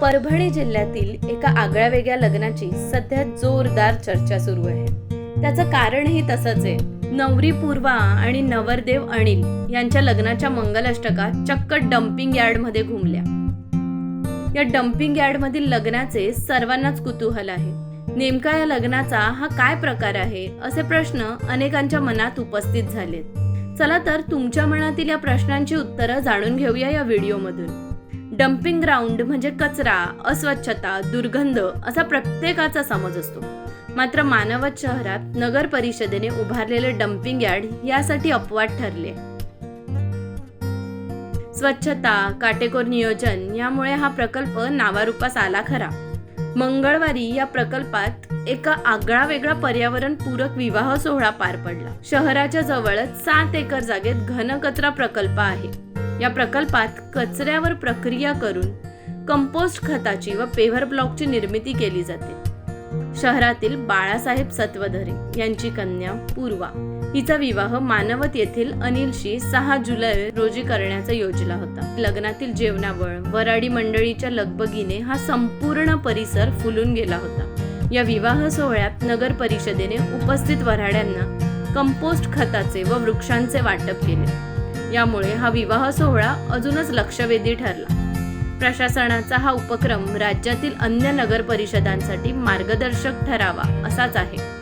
परभणी जिल्ह्यातील एका आगळ्या वेगळ्या लग्नाची सध्या जोरदार चर्चा सुरू आहे. त्याचं कारणही तसंच आहे. नवरी पूर्वा आणि नवरदेव अनिल यांच्या लग्नाच्या मंगलाष्टका चक्क डम्पिंग यार्डमध्ये घुमल्या. या डम्पिंग यार्डमधील लग्नाचे सर्वांनाच कुतूहल आहे. नेमका या लग्नाचा हा काय प्रकार आहे असे प्रश्न अनेकांच्या मनात उपस्थित झालेत. चला तर तुमच्या मनातील या प्रश्नांची उत्तरं जाणून घेऊया या व्हिडिओमधून. डम्पिंग ग्राउंड म्हणजे कचरा अस्वच्छता दुर्गंध असा प्रत्येकाचा समज असतो. मात्र मानवत शहरात नगर परिषदेने उभारलेले डम्पिंग यार्ड यासाठी अपवाद ठरले. स्वच्छता काटेकोर नियोजन यामुळे हा प्रकल्प नावारूपास आला खरा. मंगळवारी या प्रकल्पात एका आगळा वेगळा पर्यावरण पूरक विवाह सोहळा पार पडला. शहराच्या जवळच सात एकर जागेत घनकचरा प्रकल्प आहे. या प्रकल्पात कचऱ्यावर प्रक्रिया करून कंपोस्ट खताची व पेव्हर ब्लॉकची निर्मिती केली जाते. शहरातील बाळासाहेब सत्वधरे यांची कन्या पूर्वा हिचा विवाह मानवत येथील अनिलशी सहा जुलै रोजी करण्याचा योजला होता. लग्नातील जेवणावळ वराडी मंडळीच्या लगबगीने हा संपूर्ण परिसर फुलून गेला होता. या विवाह सोहळ्यात नगर परिषदेने उपस्थित वऱ्हाड्यांना कंपोस्ट खताचे व वृक्षांचे वाटप केले. यामुळे हा विवाह सोहळा अजूनच लक्षवेधी ठरला. प्रशासनाचा हा उपक्रम राज्यातील अन्य नगर परिषदांसाठी मार्गदर्शक ठरावा असाच आहे.